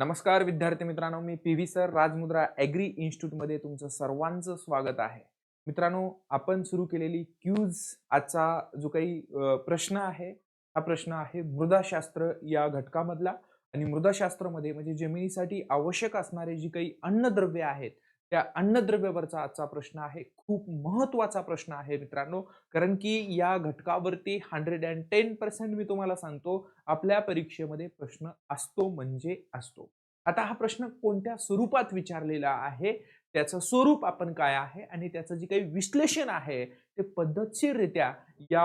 नमस्कार विद्यार्थी मित्रांनो मी P V sir Rajmudra agri इन्स्टिट्यूटमध्ये तुमचं सर्वांचं स्वागत आहे. मित्रांनो आपण सुरू केलेली क्यूज आजचा जो काही प्रश्न आहे हा प्रश्न आहे मृदाशास्त्र या घटकामधला. आणि मृदाशास्त्रामध्ये म्हणजे जमिनीसाठी आवश्यक असणारे जी काही अन्नद्रव्य आहेत त्या अन्नद्रव्यावरचा आजचा प्रश्न आहे. खूप महत्त्वाचा प्रश्न आहे मित्रांनो. कारण की या घटकावरती हंड्रेड अँड टेन पर्सेंट मी तुम्हाला सांगतो आपल्या परीक्षेमध्ये प्रश्न असतो म्हणजे असतो. आता हा प्रश्न कोणत्या स्वरूपात विचारलेला आहे? त्याचं स्वरूप आपण काय आहे? आणि त्याचं जे काही विश्लेषण आहे ते पद्धतशीररित्या या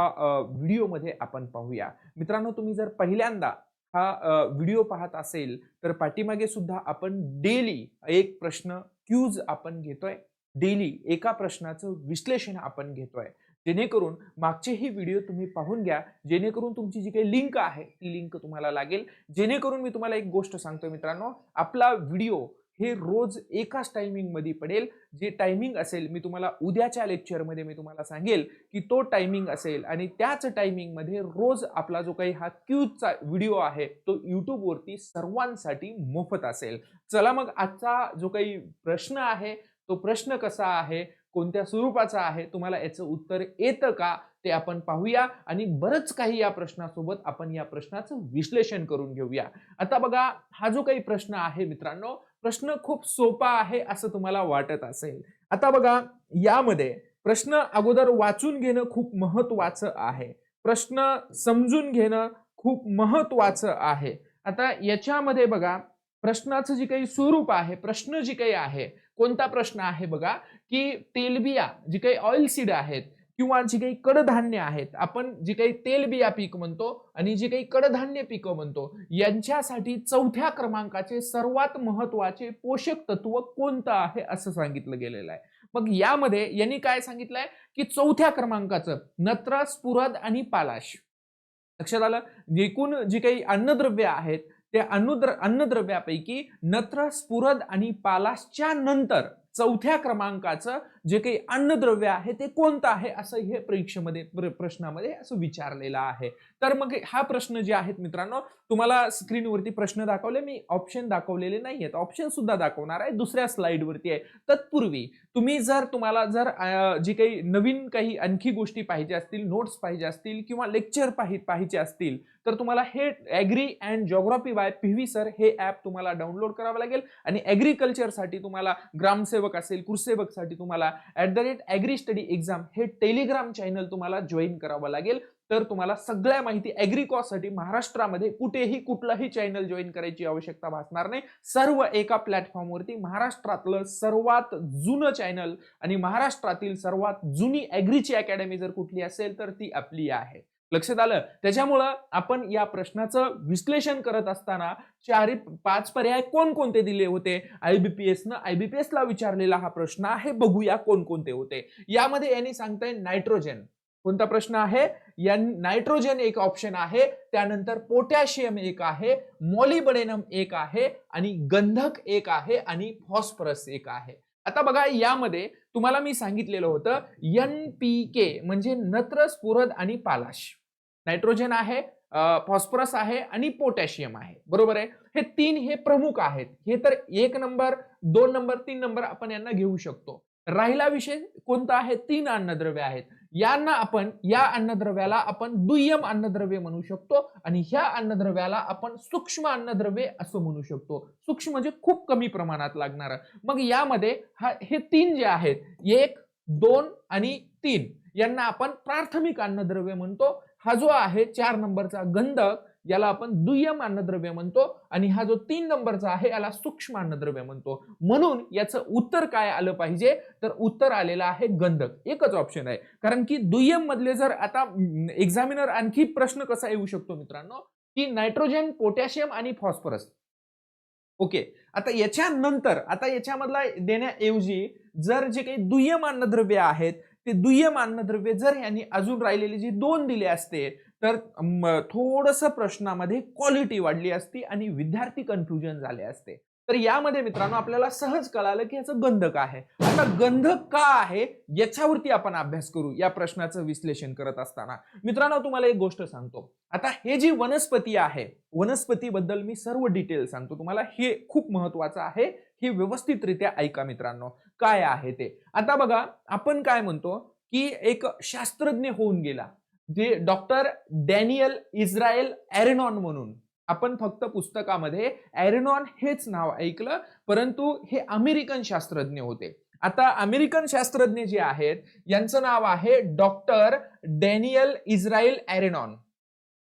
व्हिडिओमध्ये आपण पाहूया. मित्रांनो तुम्ही जर पहिल्यांदा हा व्हिडिओ पाहत असेल तर पाठीमागे सुद्धा आपण डेली एक प्रश्न क्यूज आपण घेतोय. डेली एका प्रश्नाचं विश्लेषण आपण घेतोय. जेणेकरून मागचेही व्हिडिओ तुम्ही पाहून घ्या. जेणेकरून तुमची जी काही लिंक आहे ती लिंक तुम्हाला लागेल. जेणेकरून मी तुम्हाला एक गोष्ट सांगतो मित्रांनो. आपला व्हिडिओ हे रोज एकाच टायमिंगमध्ये पडेल. जे टायमिंग असेल मी तुम्हाला उद्याच्या लेक्चरमध्ये मी तुम्हाला सांगेल की तो टायमिंग असेल आणि त्याच टायमिंगमध्ये रोज आपला जो काही हा क्यूजचा व्हिडिओ आहे तो यूट्यूबवरती सर्वांसाठी मोफत असेल. चला मग आजचा जो काही प्रश्न आहे तो प्रश्न कसा आहे कोणत्या स्वरूपाचा आहे तुम्हाला याचं उत्तर येतं का ते आपण पाहूया आणि बरंच काही या प्रश्नासोबत आपण या प्रश्नाचं विश्लेषण करून घेऊया. आता बघा हा जो काही प्रश्न आहे मित्रांनो प्रश्न खूप सोपा आहे असं तुम्हाला वाटत असेल. आता बघा यामध्ये प्रश्न अगोदर वाचून घेणं खूप महत्वाचं आहे. प्रश्न समजून घेणं खूप महत्वाचं आहे. आता याच्यामध्ये बघा प्रश्नाचं जे काही स्वरूप आहे प्रश्न जी काही आहे कोणता प्रश्न आहे बघा की तेलबिया जी काही ऑइल सीड आहेत किंवा जी काही कडधान्य आहेत आपण जी काही तेलबिया पीक म्हणतो आणि जी काही कडधान्य पिकं म्हणतो यांच्यासाठी चौथ्या क्रमांकाचे सर्वात महत्त्वाचे पोषक तत्व कोणतं आहे असं सांगितलं गेलेलं आहे. मग यामध्ये यांनी काय सांगितलंय? की चौथ्या क्रमांकाचं नत्र स्फुरद आणि पालाश. लक्षात आलं? एकूण जी काही अन्नद्रव्य आहेत त्या अन्नद्र अन्नद्रव्यापैकी नत्र स्फुरद आणि पालाशच्या नंतर चौथ्या क्रमांकाचं जे काही अन्नद्रव्य आहे ते कोणतं आहे असं हे परीक्षेमध्ये प्र- प्रश्नामध्ये असं विचारलेलं आहे. तर मग हा प्रश्न जे आहेत मित्रांनो तुम्हाला स्क्रीनवरती प्रश्न दाखवले मी ऑप्शन दाखवलेले नाही आहेत ऑप्शन सुद्धा दाखवणार आहे. दुसऱ्या स्लाइडवरती आहे. तत्पूर्वी तुम्ही जर तुम्हाला जर जी काही नवीन काही आणखी गोष्टी पाहिजे असतील नोट्स पाहिजे असतील किंवा लेक्चर पाहि पाहिजे असतील तर तुम्हाला हे agri and geography by P V sir हे ॲप तुम्हाला डाउनलोड करावं लागेल. आणि ॲग्रिकल्चरसाठी तुम्हाला ग्रामसेवक असेल कृषिसेवकसाठी तुम्हाला at the rate agri study exam हे टेलिग्राम चॅनल तुम्हाला जॉईन करावं लागेल. तर तुम्हाला सगळ्या माहिती ॲग्रिकॉससाठी महाराष्ट्रामध्ये कुठेही कुठलाही चॅनल जॉईन करायची आवश्यकता भासणार नाही. सर्व एका प्लॅटफॉर्मवरती महाराष्ट्रातलं सर्वात जुनं चॅनल आणि महाराष्ट्रातील सर्वात जुनी ॲग्रीची अकॅडमी जर कुठली असेल तर ती आपली आहे. लक्षात आलं? त्याच्यामुळं आपण या प्रश्नाचं विश्लेषण करत असताना चार पाच पर्याय कोणकोणते दिले होते? आयबीपीएस न आयबीपीएस ला विचारलेला हा प्रश्न आहे. बघूया कोणकोणते होते. यामध्ये यांनी सांगताय नायट्रोजन. कोणता प्रश्न आहे? या नायट्रोजन एक ऑप्शन आहे. त्यानंतर पोटॅशियम एक आहे. मॉलिबडेनम एक आहे. आणि गंधक एक आहे. आणि फॉस्फरस एक आहे. आता बघा यामध्ये तुम्हाला मी सांगितलेलं होतं एन पी के म्हणजे नत्र स्फुरद आणि पालाश. नायट्रोजन आहे फॉस्फरस आहे आणि पोटॅशियम आहे. बरोबर आहे? हे तीन हे प्रमुख आहेत. हे तर एक नंबर दोन नंबर तीन नंबर आपण यांना घेऊ शकतो. राहिला विषय कोणता आहे? तीन अन्नद्रव्य आहेत. यांना आपण या अन्नद्रव्याला आपण दुय्यम अन्नद्रव्य म्हणू शकतो आणि ह्या अन्नद्रव्याला आपण सूक्ष्म अन्नद्रव्य असं म्हणू शकतो. सूक्ष्म म्हणजे खूप कमी प्रमाणात लागणार. मग यामध्ये हा हे तीन जे आहेत एक दोन आणि तीन यांना आपण प्राथमिक अन्नद्रव्य म्हणतो. हा जो आहे चार नंबरचा गंधक याला आपण दुय्यम अन्नद्रव्य म्हणतो आणि हा जो तीन नंबरचा आहे याला सूक्ष्म अन्नद्रव्य म्हणतो. म्हणून याचं उत्तर काय आलं पाहिजे? तर उत्तर आलेलं आहे गंधक. एकच ऑप्शन आहे. कारण की दुय्यम मधले जर आता एक्झामिनर आणखी प्रश्न कसा येऊ शकतो मित्रांनो? की नायट्रोजन पोटॅशियम आणि फॉस्फरस ओके आता याच्यानंतर आता याच्यामधला देण्याऐवजी जर जे काही दुय्यम अन्नद्रव्य आहेत ते दुय्यम अन्नद्रव्य जर यांनी अजून राहिलेले जे दोन दिले असते तर थोडस प्रश्नामध्ये क्वालिटी वाढली असती आणि विद्यार्थी कन्फ्युजन झाले असते. तर यामध्ये मित्रांनो आपल्याला सहज कळालं की याचं गंधक आहे. आता गंधक का आहे याच्यावरती आपण अभ्यास करू या प्रश्नाचं विश्लेषण करत असताना. मित्रांनो तुम्हाला एक गोष्ट सांगतो. आता हे जी वनस्पती आहे वनस्पतीबद्दल मी सर्व डिटेल सांगतो. तुम्हाला हे खूप महत्वाचं आहे हे व्यवस्थितरित्या ऐका मित्रांनो. काय आहे ते? आता बघा आपण काय म्हणतो की एक शास्त्रज्ञ होऊन गेला. जे डॉक्टर डॅनियल इस्रायल ॲरेनॉन म्हणून आपण फक्त पुस्तकामध्ये एरेनॉन हेच नाव ऐकलं परंतु हे अमेरिकन शास्त्रज्ञ होते. आता अमेरिकन शास्त्रज्ञ जे आहेत यांचं नाव आहे डॉक्टर डॅनियल इस्रायल ॲरेनॉन.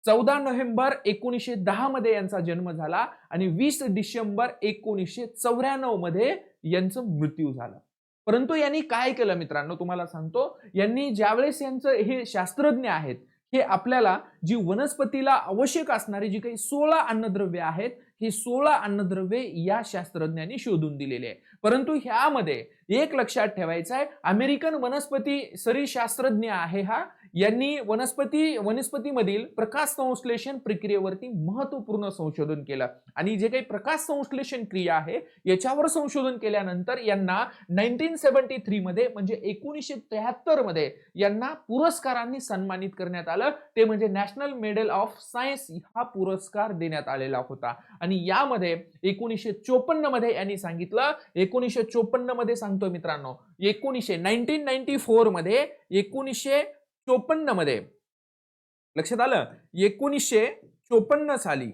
चौदा नोव्हेंबर एकोणीसशे दहा मध्ये यांचा जन्म झाला आणि वीस डिसेंबर एकोणीसशे चौऱ्याण्णवमध्ये यांचं मृत्यू झालं. परंतु यांनी काय केलं मित्रांनो? तुम्हाला सांगतो. यांनी ज्यावेळेस यांचं हे शास्त्रज्ञ आहेत हे आपल्याला जी वनस्पतीला आवश्यक असणारी जी काही सोळा अन्नद्रव्य आहेत ही सोळा अन्नद्रव्ये या शास्त्रज्ञांनी शोधून दिलेली आहे परंतु ह्यामध्ये एक लक्षात ठेवायचं आहे अमेरिकन वनस्पती सरी शास्त्रज्ञ आहे हा. यांनी वनस्पती वनस्पतीमधील प्रकाश संश्लेषण प्रक्रियेवरती महत्त्वपूर्ण संशोधन केलं. आणि जे काही प्रकाश संश्लेषण क्रिया आहे याच्यावर संशोधन केल्यानंतर यांना नाईन्टीन सेव्हन्टी थ्री मध्ये म्हणजे एकोणीसशे त्र्याहत्तरमध्ये यांना पुरस्कारांनी सन्मानित करण्यात आलं. ते म्हणजे नॅशनल मेडल ऑफ सायन्स हा पुरस्कार देण्यात आलेला होता. आणि यामध्ये एकोणीसशे चोपन्नमध्ये यांनी सांगितलं एकोणीसशे चोपन्नमध्ये सांगतोय मित्रांनो. एकोणीसशे नाईन्टीन नाईन्टी फोरमध्ये एकोणीसशे चोपन्नमध्ये. लक्षात आलं? एकोणीसशे चोपन्न साली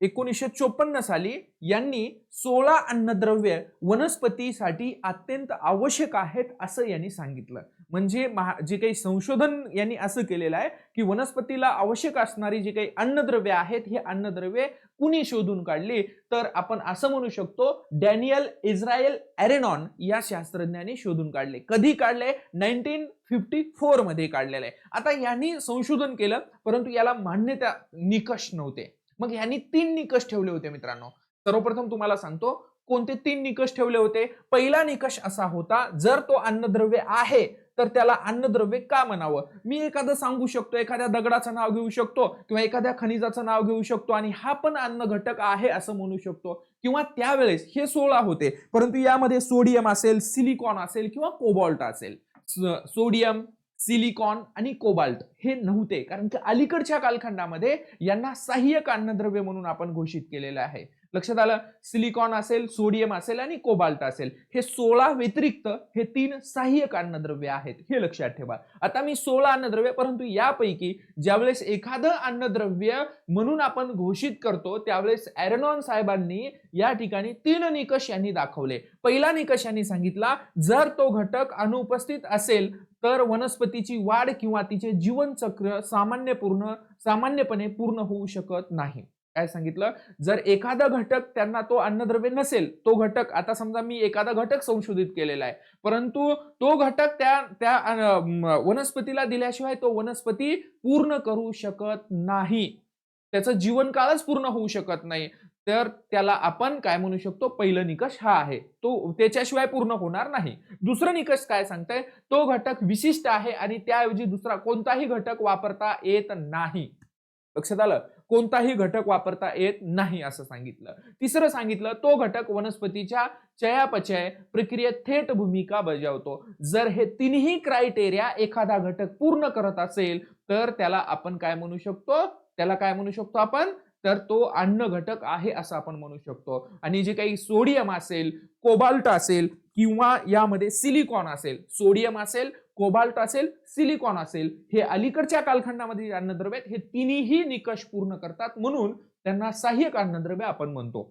एकोणीसशे चोपन्न साली यांनी सोळा अन्नद्रव्य वनस्पतीसाठी अत्यंत आवश्यक आहेत असं यांनी सांगितलं. म्हणजे महा जे काही संशोधन यांनी असं केलेलं आहे की वनस्पतीला आवश्यक असणारी जी काही अन्नद्रव्य आहेत हे अन्नद्रव्ये कुणी शोधून काढली? तर आपण असं म्हणू शकतो डॅनियल इस्रायल ॲरेनॉन या शास्त्रज्ञांनी शोधून काढले. कधी काढले? नाईन्टीन फिफ्टी फोरमध्ये आहे. आता यांनी संशोधन केलं परंतु याला मान्यता निकष नव्हते. मग यांनी तीन निकष ठेवले होते मित्रांनो. सर्वप्रथम तुम्हाला सांगतो कोणते तीन निकष ठेवले होते? पहिला निकष असा होता जर तो अन्नद्रव्य आहे तर त्याला अन्नद्रव्य का म्हणावं? मी एखादं सांगू शकतो एखाद्या दगडाचं नाव घेऊ शकतो किंवा एखाद्या खनिजाचं नाव घेऊ शकतो आणि हा पण अन्न घटक आहे असं म्हणू शकतो. किंवा त्यावेळेस हे सोळा होते परंतु यामध्ये सोडियम असेल सिलिकॉन असेल किंवा कोबाल्ट असेल. सोडियम सिलिकॉन आणि कोबाल्ट हे नव्हते कारण की अलीकडच्या कालखंडामध्ये यांना सहाय्यक अन्नद्रव्य म्हणून आपण घोषित केलेलं आहे. लक्षात आलं? सिलिकॉन असेल सोडियम असेल आणि कोबाल्ट असेल. हे सोळा व्यतिरिक्त हे तीन सहाय्यक अन्नद्रव्य आहेत. हे लक्षात ठेवा. आता मी सोळा अन्नद्रव्य परंतु यापैकी ज्यावेळेस एखादं अन्नद्रव्य म्हणून आपण घोषित करतो त्यावेळेस ॲरेनॉन साहेबांनी या ठिकाणी तीन निकष यांनी दाखवले. पहिला निकष यांनी सांगितला जर तो घटक अनुपस्थित असेल तर वनस्पतीची वाढ किंवा तिचे जीवनचक्र सामान्य पूर्ण सामान्यपणे पूर्ण होऊ शकत नाही. काय सांगितलं? जर एखादा घटक त्यांना तो अन्नद्रव्य नसेल तो घटक आता समजा मी एखादा घटक संशोधित केलेला आहे परंतु तो घटक त्या त्या वनस्पतीला दिल्याशिवाय तो वनस्पती पूर्ण करू शकत नाही. त्याचं जीवनकाळच पूर्ण होऊ शकत नाही. तर त्याला आपण काय म्हणू शकतो? पहिलं निकष हा आहे. तो त्याच्याशिवाय पूर्ण होणार नाही. दुसरा निकष काय सांगताय? तो घटक विशिष्ट आहे आणि त्याऐवजी दुसरा कोणताही घटक वापरता येत नाही. लक्षात आलं? कोणताही घटक वापरता येत नाही असं सांगितलं. तिसरं सांगितलं तो घटक वनस्पतीच्या चयापचय प्रक्रियेत थेट भूमिका बजावतो. जर हे तिन्ही क्रायटेरिया एखादा घटक पूर्ण करत असेल तर त्याला आपण काय म्हणू शकतो? त्याला काय म्हणू शकतो आपण? तर तो अन्न घटक आहे असं आपण म्हणू शकतो. आणि जे काही सोडियम असेल कोबाल्ट असेल किंवा यामध्ये सिलिकॉन असेल सोडियम असेल कोबाल्ट असेल सिलिकॉन असेल हे अलीकडच्या कालखंडामध्ये अन्नद्रव्य आहेत हे तिन्ही निकष पूर्ण करतात म्हणून त्यांना सहाय्यक अन्नद्रव्य आपण म्हणतो.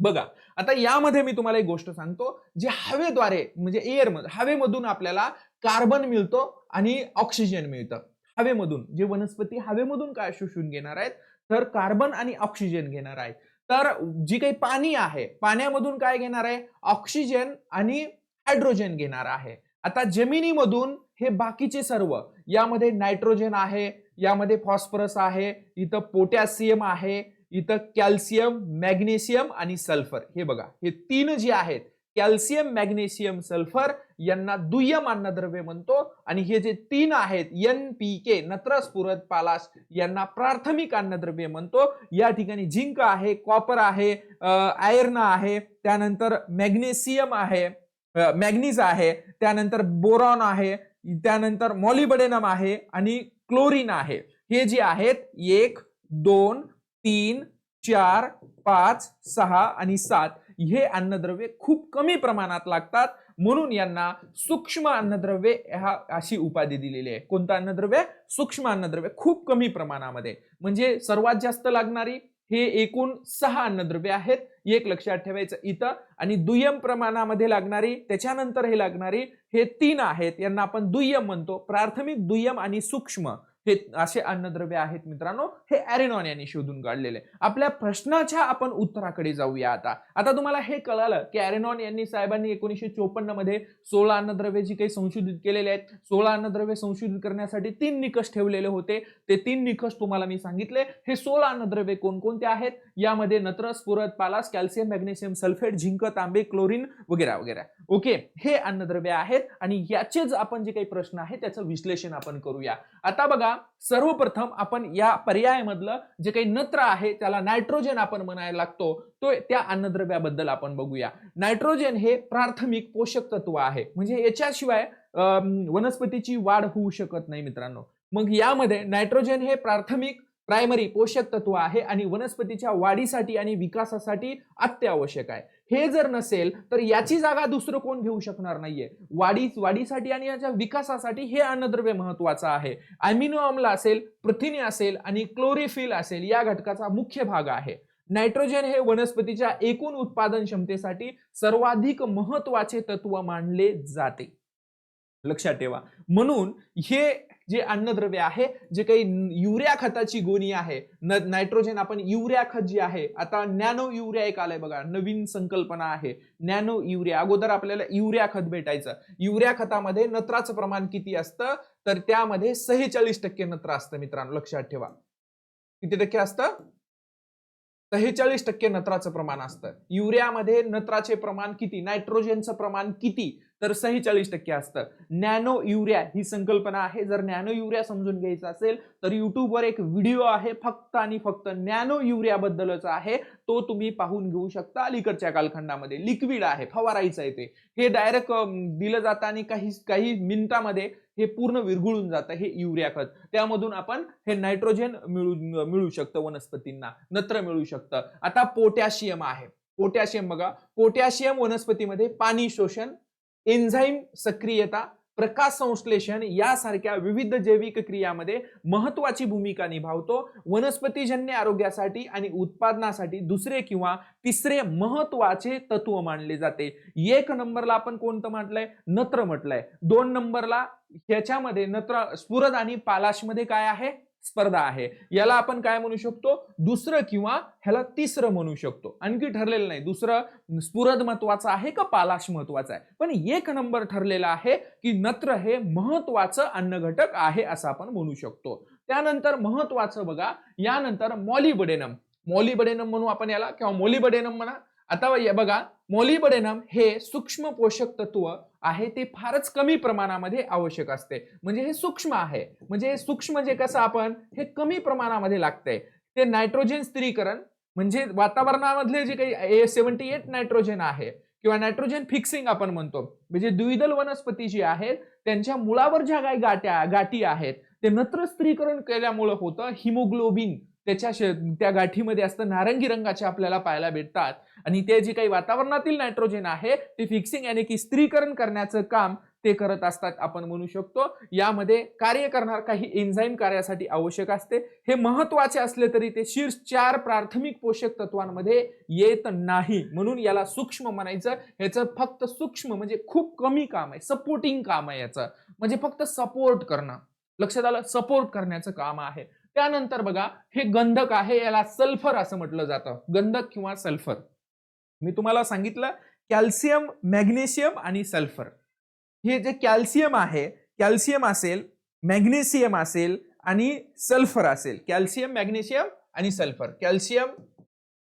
बघा आता यामध्ये मी तुम्हाला एक गोष्ट सांगतो जे हवेद्वारे म्हणजे एअर हवेमधून आपल्याला कार्बन मिळतो आणि ऑक्सिजन मिळतं. हवेमधून जे वनस्पती हवेमधून काय शोषून घेणार आहेत तर कार्बन आणि ऑक्सिजन घेणार आहे तर जी काही पाणी आहे पाण्यामधून काय घेणार आहे? ऑक्सिजन आणि हायड्रोजन घेणार आहे. आता जमिनीमधून हे बाकीचे सर्व यामध्ये नायट्रोजन आहे यामध्ये फॉस्फरस आहे इथं पोटॅशियम आहे इथं कॅल्शियम मॅग्नेशियम आणि सल्फर. हे बघा हे तीन जे आहेत कॅल्शियम मॅग्नेशियम सल्फर यांना दुय्यम अन्नद्रव्य म्हणतो. आणि हे जे तीन आहेत एन पी के नत्रस पुरत पालाश यांना प्राथमिक अन्नद्रव्य म्हणतो. या ठिकाणी झिंक आहे कॉपर आहे आयर्न आहे त्यानंतर मॅग्नेशियम आहे मॅग्नीज आहे त्यानंतर बोरॉन आहे त्यानंतर मॉलिबडेनम आहे आणि क्लोरीन आहे. हे जे आहेत एक दोन तीन चार पाच सहा आणि सात. हे अन्नद्रव्ये खूप कमी प्रमाणात लागतात. म्हणून यांना सूक्ष्म अन्नद्रव्ये ह्या अशी उपाधी दिलेली आहे. कोणतं अन्नद्रव्य? सूक्ष्म अन्नद्रव्य खूप कमी प्रमाणामध्ये. म्हणजे सर्वात जास्त लागणारी हे एकूण सहा अन्नद्रव्य आहेत. एक लक्षात ठेवायचं इथं. आणि दुय्यम प्रमाणामध्ये लागणारी त्याच्यानंतर हे लागणारी हे तीन आहेत. यांना आपण दुय्यम म्हणतो. प्राथमिक दुय्यम आणि सूक्ष्म. हे असे अन्नद्रव्य आहेत मित्रांनो हे अरेनॉन यांनी शोधून काढलेले. आपल्या प्रश्नाच्या आपण उत्तराकडे जाऊया आता. आता तुम्हाला हे कळालं की अरेनॉन यांनी साहेबांनी एकोणीसशे चोपन्नमध्ये सोळा अन्नद्रव्य जी काही संशोधित केलेले आहेत सोळा अन्नद्रव्य संशोधित करण्यासाठी तीन निकष ठेवलेले होते. ते तीन निकष तुम्हाला मी सांगितले. हे सोळा अन्नद्रव्य कोणकोणते आहेत? यामध्ये नत्र स्फुरद पालास कॅल्शियम मॅग्नेशियम सल्फेट झिंक तांबे क्लोरीन वगैरे वगैरे. ओके? हे अन्नद्रव्य आहेत आणि याचेच आपण जे काही प्रश्न आहे त्याचं विश्लेषण आपण करूया. आता बघा सर्वप्रथम आपण या पर्यायामधलं जे काही नत्र आहे त्याला नायट्रोजन आपण म्हणायला लागतो तो त्या अन्नद्रव्याबद्दल आपण बघूया. नायट्रोजन हे प्राथमिक पोषक तत्व आहे. म्हणजे याच्याशिवाय वनस्पतीची वाढ होऊ शकत नाही मित्रांनो. मग यामध्ये नायट्रोजन हे प्राथमिक प्रायमरी पोषक तत्व आहे आणि वनस्पतीच्या वाढीसाठी आणि विकासासाठी अत्यावश्यक आहे. हे जर नसेल तर याची जागा दुसरं कोण घेऊ शकणार नाहीये. वाढी वाढीसाठी आणि याच्या विकासासाठी हे अन्नद्रव्य महत्वाचं आहे. अमिनो अम्ल असेल प्रथिने असेल आणि क्लोरिफिल असेल या घटकाचा मुख्य भाग आहे. नायट्रोजन हे वनस्पतीच्या एकूण उत्पादन क्षमतेसाठी सर्वाधिक महत्त्वाचे तत्व मानले जाते. लक्षात ठेवा. म्हणून हे जे अन्नद्रव्य आहे जे काही युरिया खताची गोणी आहे न नायट्रोजन आपण युरिया खत जी आहे आता नॅनो युरिया एक आलंय बघा नवीन संकल्पना आहे. नॅनो युरिया अगोदर आपल्याला युरिया खत भेटायचं. युरिया खतामध्ये नत्राचं प्रमाण किती असतं? तर त्यामध्ये सहेचाळीस टक्के नत्र असतं मित्रांनो लक्षात ठेवा. किती टक्के असतं? सहेचाळीस टक्के नत्राचं प्रमाण असतं. युरियामध्ये नत्राचे प्रमाण किती? नायट्रोजनचं प्रमाण किती? तर सहेचाळीस टक्के असतं. नॅनो युरिया ही संकल्पना आहे. जर नॅनो युरिया समजून घ्यायचा असेल तर युट्यूबवर एक व्हिडिओ आहे फक्त आणि फक्त नॅनो युरियाबद्दलच आहे. तो तुम्ही पाहून घेऊ शकता. अलीकडच्या कालखंडामध्ये लिक्विड आहे फवारायचं आहे ते. हे डायरेक्ट दिलं जातं आणि काही काही मिनिटामध्ये हे पूर्ण विरघळून जातं हे युरिया खत. त्यामधून आपण हे नायट्रोजन मिळू मिळू शकतं वनस्पतींना नत्र मिळू शकतं. आता पोटॅशियम आहे. पोटॅशियम बघा. पोटॅशियम वनस्पतीमध्ये पाणी शोषण एन्झाईम सक्रियता प्रकाश संश्लेषण यासारख्या विविध जैविक क्रियामध्ये महत्वाची भूमिका निभावतो. वनस्पतीजन्य आरोग्यासाठी आणि उत्पादनासाठी दुसरे किंवा तिसरे महत्त्वाचे तत्व मानले जाते. एक नंबरला आपण कोणतं म्हटलंय? नत्र म्हटलंय. दोन नंबरला ह्याच्यामध्ये नत्र स्फुरद आणि पालाशमध्ये काय आहे? स्पर्धा आहे. याला आपण काय म्हणू शकतो? दुसरं किंवा ह्याला तिसरं म्हणू शकतो. आणखी ठरलेलं नाही. दुसरं स्फुरद महत्वाचं आहे का पालाश महत्त्वाचा आहे? पण एक नंबर ठरलेला आहे की नत्र हे महत्वाचं अन्नघटक आहे असं आपण म्हणू शकतो. त्यानंतर महत्वाचं बघा. यानंतर मॉलिबडेनम. मॉलिबडेनम म्हणू आपण याला किंवा मोलिबडेनम म्हणा. आता बघा. मोलिबडेनम हे सूक्ष्म पोषक तत्व आहे ते फारच कमी प्रमाणामध्ये आवश्यक असते. म्हणजे हे सूक्ष्म आहे. म्हणजे हे सूक्ष्म जे कसं आपण हे कमी प्रमाणामध्ये लागतंय. ते नायट्रोजन स्त्रीकरण म्हणजे वातावरणामधले जे काही सेव्हन्टी एट नायट्रोजन आहे किंवा नायट्रोजन फिक्सिंग आपण म्हणतो म्हणजे द्विदल वनस्पती जी आहेत त्यांच्या मुळावर ज्या काही गाठ्या गाठी आहेत ते नत्र स्त्रीकरण केल्यामुळं होतं हिमोग्लोबिन. त्याच्या त्या गाठीमध्ये असतं नारंगी रंगाचे आपल्याला पाहायला भेटतात. आणि ते जे काही वातावरणातील नायट्रोजन आहे ते फिक्सिंग याने की स्त्रीकरण करण्याचं काम ते करत असतात आपण म्हणू शकतो. यामध्ये कार्य करणार काही एन्झाईम कार्यासाठी आवश्यक असते. हे महत्त्वाचे असले तरी ते शीर्ष चार प्राथमिक पोषक तत्वांमध्ये येत नाही. म्हणून याला सूक्ष्म म्हणायचं. ह्याचं फक्त सूक्ष्म म्हणजे खूप कमी काम आहे. सपोर्टिंग काम आहे याचं. म्हणजे फक्त सपोर्ट करणं. लक्षात आलं? सपोर्ट करण्याचं काम आहे. त्यानंतर बघा हे गंधक आहे याला सल्फर असं म्हटलं जातं. गंधक किंवा सल्फर. मी तुम्हाला सांगितलं कॅल्शियम मॅग्नेशियम आणि सल्फर. हे जे कॅल्शियम आहे कॅल्शियम असेल मॅग्नेशियम असेल आणि सल्फर असेल. कॅल्शियम मॅग्नेशियम आणि सल्फर. कॅल्शियम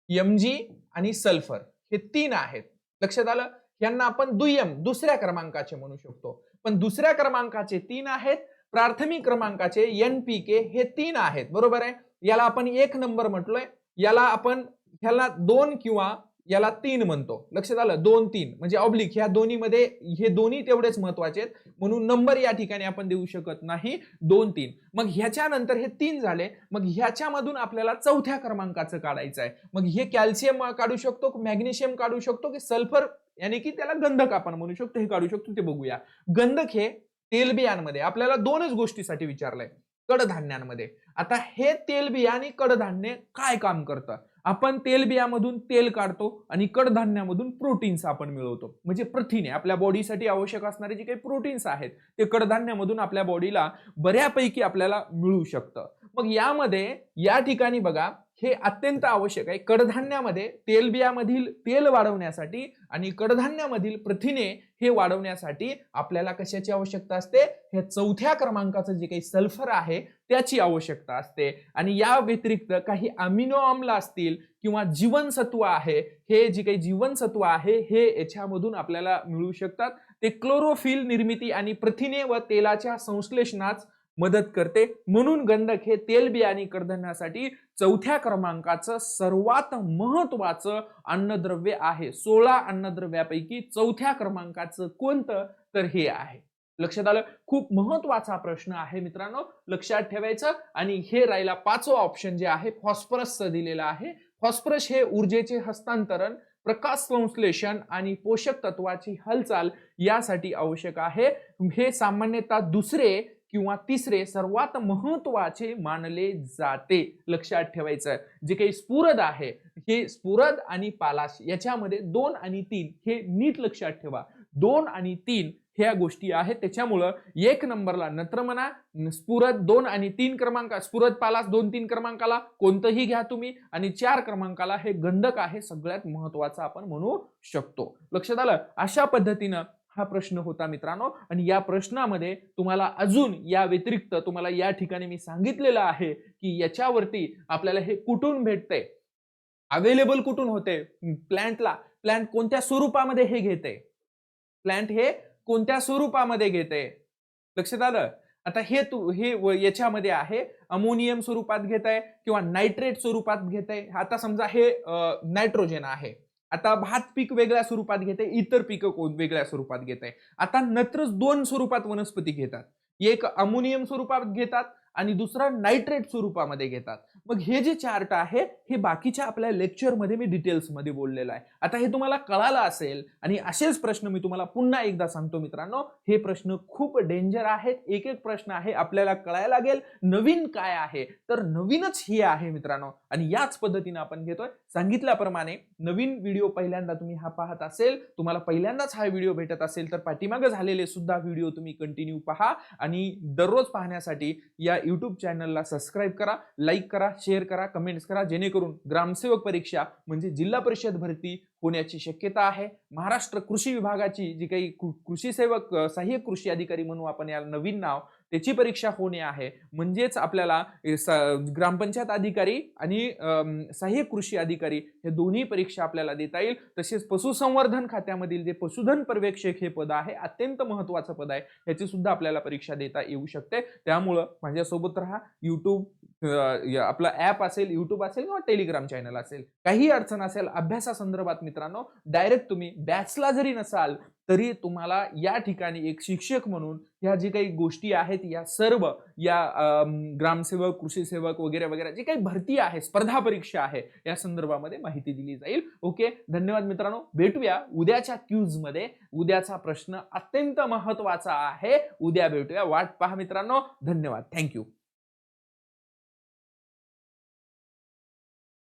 एम जी आणि सल्फर. हे तीन आहेत. लक्षात आलं? यांना आपण दुय्यम दुसऱ्या क्रमांकाचे म्हणू शकतो. पण दुसऱ्या क्रमांकाचे तीन आहेत प्राथमिक क्रमांकाचे एन पी के हे तीन आहेत. बरोबर आहे? याला आपण एक नंबर म्हटलोय. याला आपण ह्याला दोन किंवा याला तीन म्हणतो. लक्षात आलं? दोन तीन. म्हणजे ऑब्लिक ह्या दोन्हीमध्ये हे दोन्ही तेवढेच महत्त्वाचे आहेत. म्हणून नंबर या ठिकाणी आपण देऊ शकत नाही. दोन तीन. मग ह्याच्यानंतर हे तीन झाले. मग ह्याच्यामधून आपल्याला चौथ्या क्रमांकाचं काढायचं आहे. मग हे कॅल्शियम काढू शकतो मॅग्नेशियम काढू शकतो की सल्फर यानी की त्याला गंधक आपण म्हणू शकतो हे काढू शकतो ते बघूया. गंधक हे तेलबियांमध्ये. आपल्याला दोनच गोष्टीसाठी विचारलंय. कडधान्यांमध्ये. आता हे तेलबिया आणि कडधान्य काय काम करतं? आपण तेलबियामधून तेल काढतो आणि कडधान्यामधून प्रोटीन्स आपण मिळवतो. म्हणजे प्रथिने. आपल्या बॉडीसाठी आवश्यक असणारे जे काही प्रोटीन्स आहेत ते कडधान्यामधून आपल्या बॉडीला बऱ्यापैकी आपल्याला मिळू शकतं. मग यामध्ये या ठिकाणी बघा हे अत्यंत आवश्यक आहे. कडधान्यामध्ये तेलबियामधील तेल वाढवण्यासाठी आणि कडधान्यामधील प्रथिने हे वाढवण्यासाठी आपल्याला कशाची आवश्यकता असते? हे चौथ्या क्रमांकाचं जे काही सल्फर आहे त्याची आवश्यकता असते. आणि या व्यतिरिक्त काही अमिनो आम्ल असतील किंवा जीवनसत्व आहे हे जे काही जीवनसत्व आहे हे याच्यामधून आपल्याला मिळू शकतात. ते क्लोरोफिल निर्मिती आणि प्रथिने व तेलाच्या संश्लेषणात मदत करते. म्हणून गंधक हे तेलबियाणी कडधान्यासाठी चौथ्या क्रमांकाचं सर्वात महत्वाचं अन्नद्रव्य आहे. सोळा अन्नद्रव्यापैकी चौथ्या क्रमांकाचं कोणतं? तर हे आहे. लक्षात आलं? खूप महत्त्वाचा प्रश्न आहे मित्रांनो. लक्षात ठेवायचं. आणि हे राहिला पाचवा ऑप्शन जे आहे फॉस्फरसचं दिलेलं आहे. फॉस्फरस हे ऊर्जेचे हस्तांतरण प्रकाश संश्लेषण आणि पोषक तत्वाची हालचाल यासाठी आवश्यक आहे. हे सामान्यतः दुसरे किंवा तिसरे सर्वात महत्त्वाचे मानले जाते. लक्षात ठेवायचं जे काही स्फुरद आहे हे स्फुरद आणि पालाश याच्यामध्ये दोन आणि तीन हे नीट लक्षात ठेवा. दोन आणि तीन ह्या गोष्टी आहेत. त्याच्यामुळं एक नंबरला नत्र म्हणा स्फुरद दोन आणि तीन क्रमांक स्फुरद पालास दोन तीन क्रमांकाला कोणतंही घ्या तुम्ही आणि चार क्रमांकाला हे गंधक आहे सगळ्यात महत्वाचं आपण म्हणू शकतो. लक्षात आलं? अशा पद्धतीनं हा प्रश्न होता मित्रांनो. आणि या प्रश्नामध्ये तुम्हाला अजून या व्यतिरिक्त तुम्हाला या ठिकाणी मी सांगितलेलं आहे की याच्यावरती आपल्याला हे कुठून भेटते? अवेलेबल कुठून होते? प्लॅन्टला प्लॅन्ट कोणत्या स्वरूपामध्ये हे घेते? प्लॅन्ट हे कोणत्या स्वरूपामध्ये घेते? लक्षात आलं? आता हे तू हे याच्यामध्ये आहे अमोनियम स्वरूपात घेत आहे किंवा नायट्रेट स्वरूपात घेत. आहे आता समजा हे नायट्रोजन आहे. आता भात पीक वेगळ्या स्वरूपात घेते इतर पिकं कोण वेगळ्या स्वरूपात घेत आहे आता नत्रच दोन स्वरूपात वनस्पती घेतात. एक अमोनियम स्वरूपात घेतात आणि दुसरं नायट्रेट स्वरूपामध्ये घेतात. मग हे जे चार्ट आहे हे बाकीच्या आपल्या लेक्चरमध्ये मी डिटेल्समध्ये बोललेलं आहे. आता हे तुम्हाला कळालं असेल आणि असेच प्रश्न मी तुम्हाला पुन्हा एकदा सांगतो मित्रांनो हे प्रश्न खूप डेंजर आहेत. एक एक प्रश्न आहे आपल्याला कळायला लागेल नवीन काय आहे. तर नवीनच हे आहे मित्रांनो आणि याच पद्धतीने आपण घेतोय. सांगितल्याप्रमाणे नवीन व्हिडिओ पहिल्यांदा तुम्ही हा पाहत असेल तुम्हाला पहिल्यांदाच हा व्हिडिओ भेटत असेल तर पाठीमागं झालेले सुद्धा व्हिडिओ तुम्ही कंटिन्यू पहा आणि दररोज पाहण्यासाठी या यूट्यूब चॅनलला सबस्क्राईब करा लाईक करा शेअर करा कमेंट्स करा जेणेकरून ग्रामसेवक परीक्षा म्हणजे जिल्हा परिषद भरती होण्याची शक्यता आहे. महाराष्ट्र कृषी विभागाची जी काही कृषी सेवक सहाय्यक कृषी अधिकारी म्हणून आपण या नवीन नाव त्याची परीक्षा होणे आहे. म्हणजेच आपल्याला ग्रामपंचायत अधिकारी आणि सहाय्यक कृषी अधिकारी हे दोन्ही परीक्षा आपल्याला देता येईल. तसेच पशुसंवर्धन खात्यामधील जे पशुधन पर्यवेक्षक हे पद आहे अत्यंत महत्वाचं पद आहे ह्याची सुद्धा आपल्याला परीक्षा देता येऊ शकते. त्यामुळं माझ्यासोबत राहा. युट्यूब आपला ऍप असेल युट्यूब असेल किंवा टेलिग्राम चॅनल असेल. काही अडचण असेल अभ्यासासंदर्भात मित्रांनो डायरेक्ट तुम्ही बॅचला जरी नसाल तरी तुम्हाला या ठिकाणी एक शिक्षक म्हणून ह्या जे काही गोष्टी आहेत या सर्व या ग्रामसेवक कृषी सेवक वगैरे वगैरे जे काही भरती आहे स्पर्धा परीक्षा आहे या संदर्भामध्ये माहिती दिली जाईल. ओके? धन्यवाद मित्रांनो. भेटूया उद्याच्या क्यूजमध्ये उद्याचा प्रश्न अत्यंत महत्त्वाचा आहे. उद्या भेटूया. वाट पहा मित्रांनो. धन्यवाद. थँक्यू.